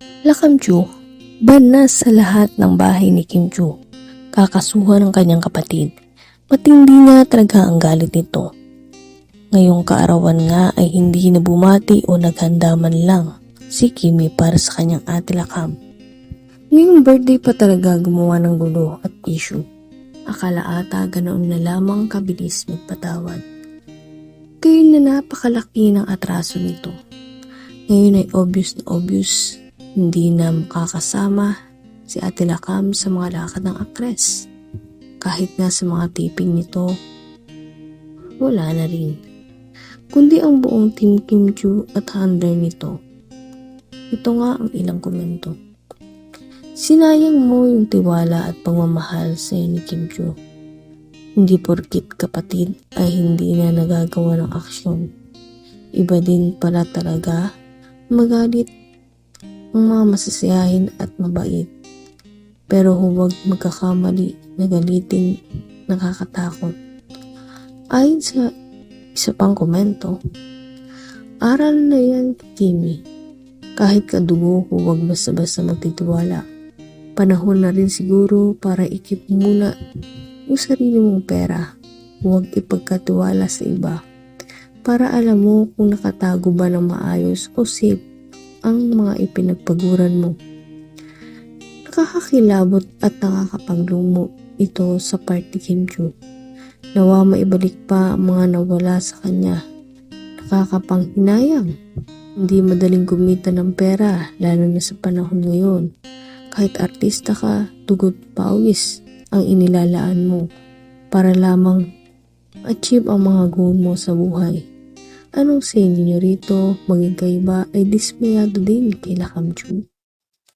Lakam Chu, ban sa lahat ng bahay ni Kim Chu. Kakasuhan ng kanyang kapatid. Matindi nga talaga ang galit nito. Ngayong kaarawan nga ay hindi na bumati o naghanda man lang si Kimi para sa kanyang ate Lakam. Ngayong birthday pa talaga gumawa ng gulo at issue. Akala ata ganoon na lamang kabilis magpatawad. Gayon na napakalaki ng atraso nito. Ngayon ay obvious na obvious, hindi na makakasama si Ate Lakam sa mga lakad ng aktres. Kahit nga sa mga taping nito, wala na rin. Kundi ang buong Team Kim Chu at handler nito. Ito nga ang ilang komento. Sinayang mo yung tiwala at pagmamahal sa ni Kim Chu. Hindi porkit kapatid ay hindi na nagagawa ng aksyon. Iba din pala talaga magalit ang mga masasiyahin at mabait. Pero huwag magkakamali na galitin nakakatakot. Ayon sa isa pang komento, aral na yan, Kimi. Kahit kadugo, huwag basta-basta magtitiwala. Panahon na rin siguro para ikip muna yung sarili mong pera. Huwag ipagkatiwala sa iba. Para alam mo kung nakatago ba ng maayos o safe ang mga ipinagpaguran mo. Nakakakilabot at nakakapaglumo ito sa party Kim Chu. Nawa maibalik pa ang mga nawala sa kanya. Nakakapanghinayang. Hindi madaling kumita ng pera, lalo na sa panahon ngayon. Kahit artista ka, dugot pawis ang inilalaan mo para lamang achieve ang mga goal mo sa buhay. Anong sa inyo rito, maging kayo ba ay dismayado din kay Lakam Chu?